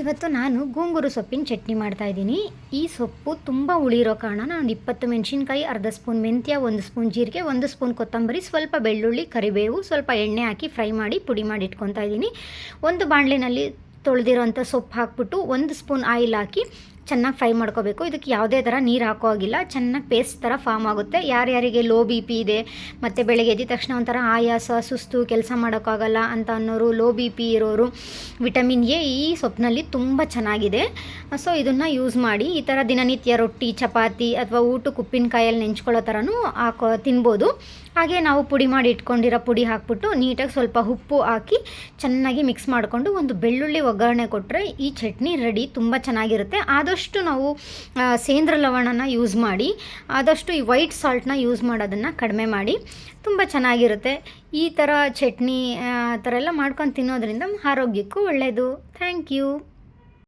ಇವತ್ತು ನಾನು ಗೂಂಗೂರು ಸೊಪ್ಪಿನ ಚಟ್ನಿ ಮಾಡ್ತಾ ಇದ್ದೀನಿ. ಈ ಸೊಪ್ಪು ತುಂಬ ಉಳಿರೋ ಕಾರಣ ನಾನು ಇಪ್ಪತ್ತು ಮೆಣಸಿನ್ಕಾಯಿ, ಅರ್ಧ ಸ್ಪೂನ್ ಮೆಂತ್ಯ, ಒಂದು ಸ್ಪೂನ್ ಜೀರಿಗೆ, ಒಂದು ಸ್ಪೂನ್ ಕೊತ್ತಂಬರಿ, ಸ್ವಲ್ಪ ಬೆಳ್ಳುಳ್ಳಿ, ಕರಿಬೇವು, ಸ್ವಲ್ಪ ಎಣ್ಣೆ ಹಾಕಿ ಫ್ರೈ ಮಾಡಿ ಪುಡಿ ಮಾಡಿ ಇಟ್ಕೊತಾ ಇದ್ದೀನಿ. ಒಂದು ಬಾಣಲಿನಲ್ಲಿ ತೊಳೆದಿರೋಂಥ ಸೊಪ್ಪು ಹಾಕ್ಬಿಟ್ಟು ಒಂದು ಸ್ಪೂನ್ ಆಯಿಲ್ ಹಾಕಿ ಚೆನ್ನಾಗಿ ಫ್ರೈ ಮಾಡ್ಕೋಬೇಕು. ಇದಕ್ಕೆ ಯಾವುದೇ ಥರ ನೀರು ಹಾಕೋ ಹಾಗಿಲ್ಲ. ಚೆನ್ನಾಗಿ ಪೇಸ್ಟ್ ಥರ ಫಾರ್ಮ್ ಆಗುತ್ತೆ. ಯಾರ್ಯಾರಿಗೆ ಲೋ ಬಿ ಪಿ ಇದೆ, ಮತ್ತು ಬೆಳಗ್ಗೆ ಎದ್ದ ತಕ್ಷಣ ಒಂಥರ ಆಯಾಸ, ಸುಸ್ತು, ಕೆಲಸ ಮಾಡೋಕ್ಕಾಗಲ್ಲ ಅಂತ ಅನ್ನೋರು, ಲೋ ಬಿ ಪಿ ಇರೋರು, ವಿಟಮಿನ್ ಎ ಈ ಸೊಪ್ಪಿನಲ್ಲಿ ತುಂಬ ಚೆನ್ನಾಗಿದೆ. ಸೊ, ಇದನ್ನು ಯೂಸ್ ಮಾಡಿ ಈ ಥರ ದಿನನಿತ್ಯ ರೊಟ್ಟಿ, ಚಪಾತಿ ಅಥವಾ ಊಟಕ್ಕೆ ಉಪ್ಪಿನಕಾಯಲ್ಲಿ ನೆಂಚ್ಕೊಳ್ಳೋ ಥರನೂ ಹಾಕೋ, ತಿನ್ಬೋದು. ಹಾಗೆ ನಾವು ಪುಡಿ ಮಾಡಿ ಇಟ್ಕೊಂಡಿರೋ ಪುಡಿ ಹಾಕ್ಬಿಟ್ಟು ನೀಟಾಗಿ ಸ್ವಲ್ಪ ಉಪ್ಪು ಹಾಕಿ ಚೆನ್ನಾಗಿ ಮಿಕ್ಸ್ ಮಾಡಿಕೊಂಡು ಒಂದು ಬೆಳ್ಳುಳ್ಳಿ ಒಗ್ಗರಣೆ ಕೊಟ್ಟರೆ ಈ ಚಟ್ನಿ ರೆಡಿ. ತುಂಬ ಚೆನ್ನಾಗಿರುತ್ತೆ. ಆದಷ್ಟು ನಾವು ಸೇಂದ್ರ ಲವಣನ ಯೂಸ್ ಮಾಡಿ, ಆದಷ್ಟು ಈ ವೈಟ್ ಸಾಲ್ಟ್ನ ಯೂಸ್ ಮಾಡೋದನ್ನು ಕಡಿಮೆ ಮಾಡಿ, ತುಂಬ ಚೆನ್ನಾಗಿರುತ್ತೆ. ಈ ಥರ ಚಟ್ನಿ, ಆ ಥರ ಎಲ್ಲ ಮಾಡ್ಕೊಂಡು ತಿನ್ನೋದ್ರಿಂದ ಆರೋಗ್ಯಕ್ಕೂ ಒಳ್ಳೆಯದು ಥ್ಯಾಂಕ್ ಯು